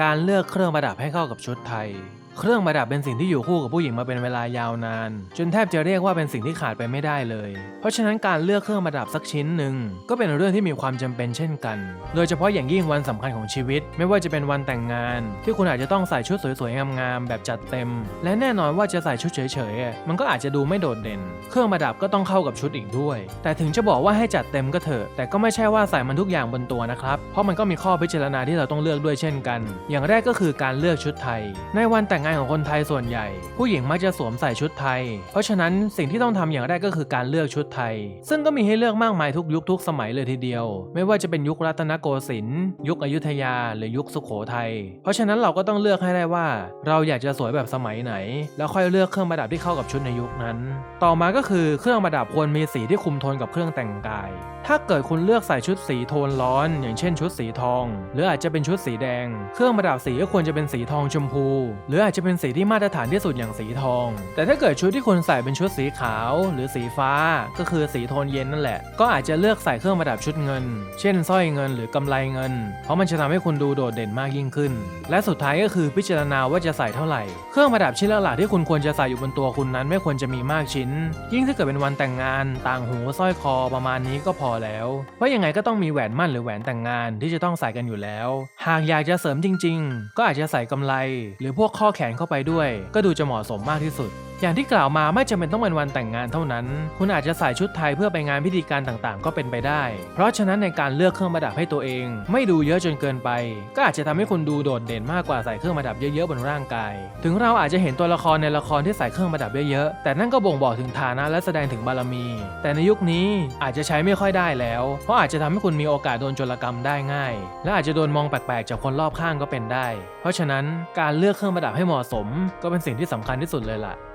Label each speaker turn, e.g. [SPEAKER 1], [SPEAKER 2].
[SPEAKER 1] การเลือกเครื่องประดับให้เข้ากับชุดไทย เครื่องประดับเป็นสิ่งที่อยู่คู่กับผู้หญิงมาเป็นเวลายาวนาน จนแทบจะเรียกว่าเป็นสิ่งที่ขาดไปไม่ได้เลย เพราะฉะนั้นการเลือกเครื่องประดับสักชิ้นหนึ่งก็เป็นเรื่องที่มีความจำเป็นเช่นกัน โดยเฉพาะอย่างยิ่งวันสำคัญของชีวิต ไม่ว่าจะเป็นวันแต่งงาน ที่คุณอาจจะต้องใส่ชุดสวยๆงามๆแบบจัดเต็ม และแน่นอนว่าจะใส่ชุดเฉยๆมันก็อาจจะดูไม่โดดเด่น เครื่องประดับก็ต้องเข้ากับชุดอีกด้วย แต่ถึงจะบอกว่าให้จัดเต็มก็เถอะ แต่ก็ไม่ใช่ว่าใส่มันทุกอย่างบนตัวนะครับเพราะมันก็มีข้อพิจารณาที่เราต้องเลือกด้วยเช่นกัน อย่างแรกก็คือการเลือกชุดไทย ในวันแต่งงานของคนไทยส่วนใหญ่ ผู้หญิงมักจะสวมใส่ชุดไทย เพราะฉะนั้นสิ่งที่ต้องทำอย่างแรกก็คือการเลือกชุดไทย ซึ่งก็มีให้เลือกมากมายทุกยุคทุกสมัยเลยทีเดียว ไม่ว่าจะเป็นยุครัตนโกสินทร์ยุคอยุธยา หรือยุคสุโขทัยเพราะฉะนั้นเราก็ต้องเลือกให้ได้ว่า เราอยากจะสวยแบบสมัยไหน แล้วค่อยเลือกเครื่องประดับที่เข้ากับชุดในยุคนั้น ต่อมาก็คือเครื่องประดับควรมีสีที่คุมโทนกับเครื่องแต่งกาย ถ้าเกิดคุณเลือกใส่ชุดสีโทนร้อน อย่างเช่นชุดสีทอง หรืออาจจะเป็นชุดสีแดง เครื่องประดับสีก็ควรจะเป็นสีทองชมพู หรืออาจจะจะเป็นสีที่มาตรฐานที่สุดอย่างสีทอง แต่ถ้าเกิดชุดที่คุณใส่เป็นชุดสีขาว หรือสีฟ้า ก็คือสีโทนเย็นนั่นแหละ ก็อาจจะเลือกใส่เครื่องประดับชุดเงิน เช่นสร้อยเงินหรือกำไลเงิน เพราะมันจะทำให้คุณดูโดดเด่นมากยิ่งขึ้น และสุดท้ายก็คือพิจารณาว่าจะใส่เท่าไหร่ เครื่องประดับชิ้นหลักที่คุณควรจะใส่อยู่บนตัวคุณนั้นไม่ควรจะมีมากชิ้น ยิ่งถ้าเกิดเป็นวันแต่งงาน ต่างหูสร้อยคอประมาณนี้ก็พอแล้ว เพราะยังไงก็ต้องมีแหวนมั่นหรือแหวนแต่งงานที่จะต้องใส่กันอยู่แล้ว หากอยากจะเสริมจริง ๆ ก็อาจจะใส่กำไลหรือพวกข้อแขนเข้าไปด้วย ก็ดูจะเหมาะสมมากที่สุด อย่างที่กล่าวมาไม่จำเป็นต้องเป็นวันแต่งงานเท่านั้น คุณอาจจะใส่ชุดไทยเพื่อไปงานพิธีการต่างๆ ก็เป็นไปได้ เพราะฉะนั้นในการเลือกเครื่องประดับให้ตัวเอง ไม่ดูเยอะจนเกินไป ก็อาจจะทำให้คุณดูโดดเด่นมากกว่าใส่เครื่องประดับเยอะๆบนร่างกาย ถึงเราอาจจะเห็นตัวละครในละครที่ใส่เครื่องประดับเยอะๆแต่นั่นก็บ่งบอกถึงฐานะและแสดงถึงบารมี แต่ในยุคนี้อาจจะใช้ไม่ค่อยได้แล้ว เพราะอาจจะทำให้คุณมีโอกาสโดนโจรกรรมได้ง่าย และอาจจะโดนมองแปลกๆจากคนรอบข้างก็เป็นได้ เพราะฉะนั้นการเลือกเครื่องประดับให้เหมาะสม ก็เป็นสิ่งที่สำคัญที่สุดเลยล่ะ